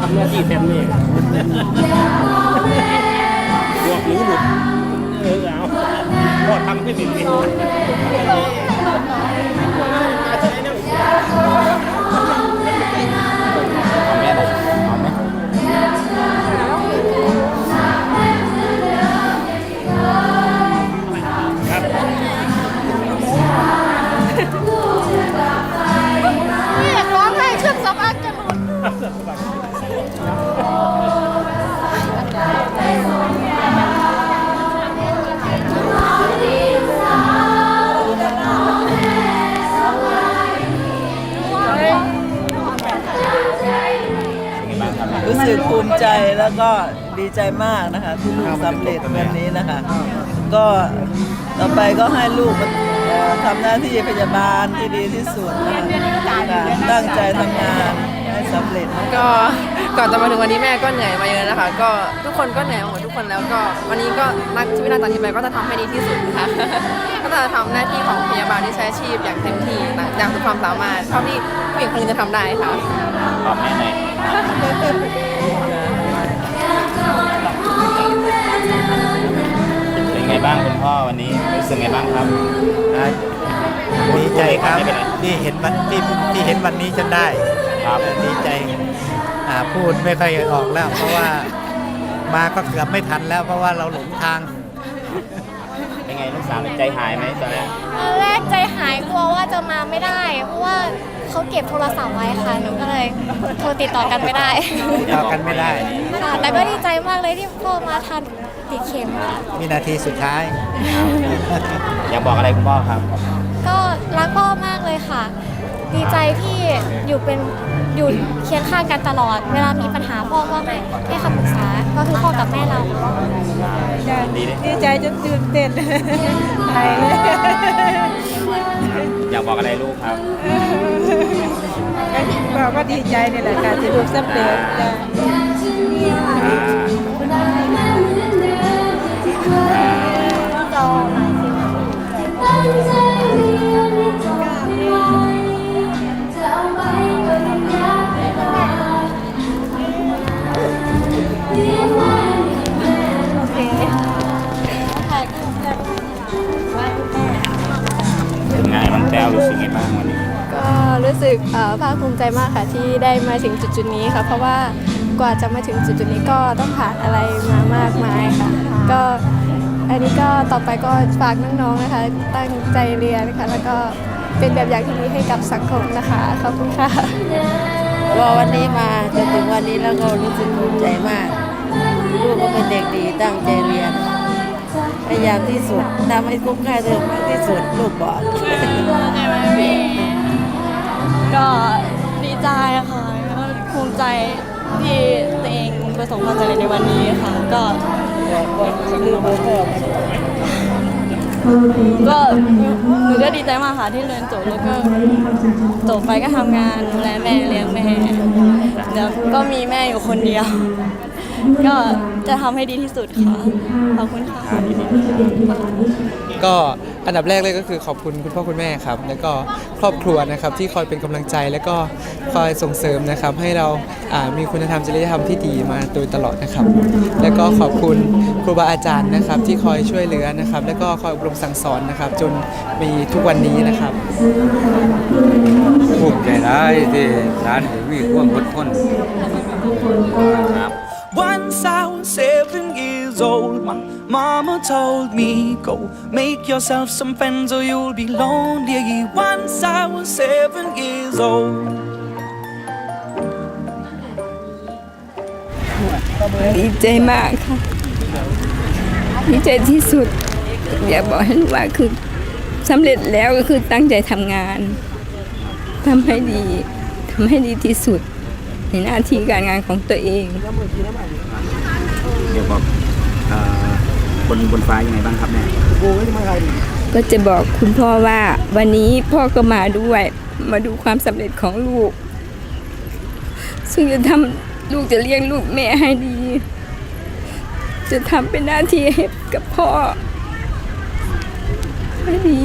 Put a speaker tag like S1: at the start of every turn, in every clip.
S1: ทำหน้าที่แทนเมฆบวกหรือหลุดเออเอาพ่อทำให้ดีดี
S2: เอ แล้
S3: วก็ดีใจมากนะคะ ที่ลูกสำเร็จวันนี้นะคะ ก็ต่อไปก็ให้ลูกเอ่อทำหน้าที่พยาบาลที่ดีที่สุดนะคะค่ะตั้งใจทำงานให้สำเร็จนะคะ
S4: ก็ก่อนจะมาถึงวันนี้แม่ก็เหนื่อยมาเยอะนะคะ ก็ทุกคนก็เหนื่อยมาหมดทุกคนแล้วก็วันนี้ก็นักชีวิตนักต่างนี้ไปก็จะทำให้ดีที่สุดค่ะ ก็จะทำหน้าที่ของพยาบาลที่ใช้อาชีพอย่างเต็มที่นะอย่างสุดความสามารถเท่าที่ผู้หญิงคนหนึงจะทำได้ค่ะ
S2: ตอบแม่หน่อยเป็ ไงบ้างคุณพ่อวันนี้รู้สึกไงบ้างครับ
S5: อ่าดีใจครับ
S2: ไม่เป็นไร
S5: ที่เห็นวันที่ที่เห็นวันนี้จนได้
S2: ครับ
S5: เออดีใจอ่าพูดไม่ค่อยออกแล้ว เพราะว่ามาก็เกือบไม่ทันแล้ว เพราะว่าเราหลงทาง
S2: เป็นไงลูกสาวใจหายไหมตอนแรก
S6: ตอนแรกใจหายกลัวว่าจะมาไม่ได้ เพราะว่าเขาเก็บโทรศัพท์ไว้ค่ะหนูก็เลยโทรติดต่อกันไม่ได้
S5: ติดต่อกันไม่ได้
S6: ค่ะแต่ก็ดีใจมากเลยที่พ่อมาทัน ติดเข็มค่ะ
S5: วินาทีสุดท้าย
S2: อยากบอกอะไรคุณพ่อครับ
S6: ก็รักพ่อมากเลยค่ะ ดีใจที่อยู่เป็นอยู่เคียงข้างกันตลอด เวลามีปัญหาพ่อก็ให้ให้คำปรึกษา ก็คือพ่อกับแม่เรา
S2: ดีเลย
S3: ดีใจจนตื่นเต้นไปเลย
S2: อยากบอกอะไรลูกครับ
S3: บอกว่าดีใจนี่แหละค่ะที่ลูกสำเร็จจ้ะ
S2: อ่า รู้สึก
S7: ภาคภูมิใจมากค่ะที่ได้มาถึงจุดๆนี้ค่ะเพราะว่ากว่าจะมาถึงจุดๆนี้ก็ต้องผ่านอะไรมามากมายค่ะ ก็อันนี้ก็ต่อไปก็ฝากน้องๆนะคะ ตั้งใจเรียนนะคะแล้วก็เป็นแบบอย่างที่ดีให้กับสังคมนะคะขอบคุณค่ะ
S3: ก็วันนี้มาจนถึงวันนี้แล้วก็รู้สึกภูมิใจมากลูกก็เป็นเด็กดีตั้งใจเรียนพยายามที่สุดทำให้คุ้มค่าเทอมมากที่สุดลูกบอก
S7: ที่ตัวเองประสบความสำเร็จในวันนี้ค่ะ ก็ก็หนูก็ดีใจมากค่ะที่เรียนจบแล้วก็จบไปก็ทำงานดูแลแม่เลี้ยงแม่เดี๋ยวก็มีแม่อยู่คนเดียว ก็จะทำให้ดีที่สุดค่ะ ขอบคุณค่ะ
S5: ก็
S8: อันดับแรกเลยก็คือขอบคุณคุณพ่อคุณแม่ครับ แล้วก็ครอบครัวนะครับที่คอยเป็นกำลังใจแล้วก็คอยส่งเสริมนะครับ ให้เราอ่ามีคุณธรรมจริยธรรมที่ดีมาโดยตลอดนะครับ แล้วก็ขอบคุณครูบาอาจารย์นะครับ ที่คอยช่วยเหลือนะครับ แล้วก็คอยอบรมสั่งสอนนะครับ จนมีทุกวันนี้นะครับ
S9: ภูมิใจร้ายที่ร้านมีความอดทน
S10: Once I was seven years old, my mama told me, Go make yourself some friends or you'll be lonely. Once I was seven years old.
S11: ดีใจมากค่ะดีใจที่สุด อยากบอกให้รู้ว่าคือสำเร็จแล้วก็คือตั้งใจทำงานทำให้ดีทำให้ดีที่สุด ในหน้าที่การงานของตัวเอง
S2: บอกเอ่อบนบนฟ้ายังไงบ้างครับแม่
S11: ก็จะบอกคุณพ่อว่าวันนี้พ่อก็มาด้วย มาดูความสำเร็จของลูก ซึ่งจะทำลูกจะเลี้ยงลูกแม่ให้ดี จะทำเป็นหน้าที่ให้กับพ่อให้ดี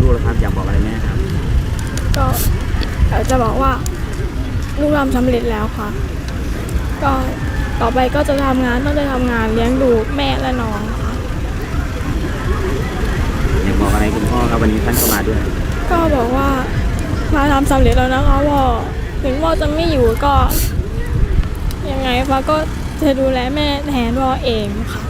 S2: ลูกแล้วครับอยากบอกอะไรแม่ครับ
S12: ก็อยากจะบอกว่า ลูกทำสำเร็จแล้วค่ะ ก็ ต่อไปก็จะทำงานต้องจะทำงานเลี้ยงดูแม่และน้องค่ะ
S2: อยากบอกอะไรคุณพ่อครับวันนี้ท่านก็มาด้วย
S12: ก็บอกว่ามาทำสำเร็จแล้วนะคะพ่อถึงพ่อจะไม่อยู่ก็ ยังไงฟ้าก็จะดูแลแม่แทนพ่อเองค่ะ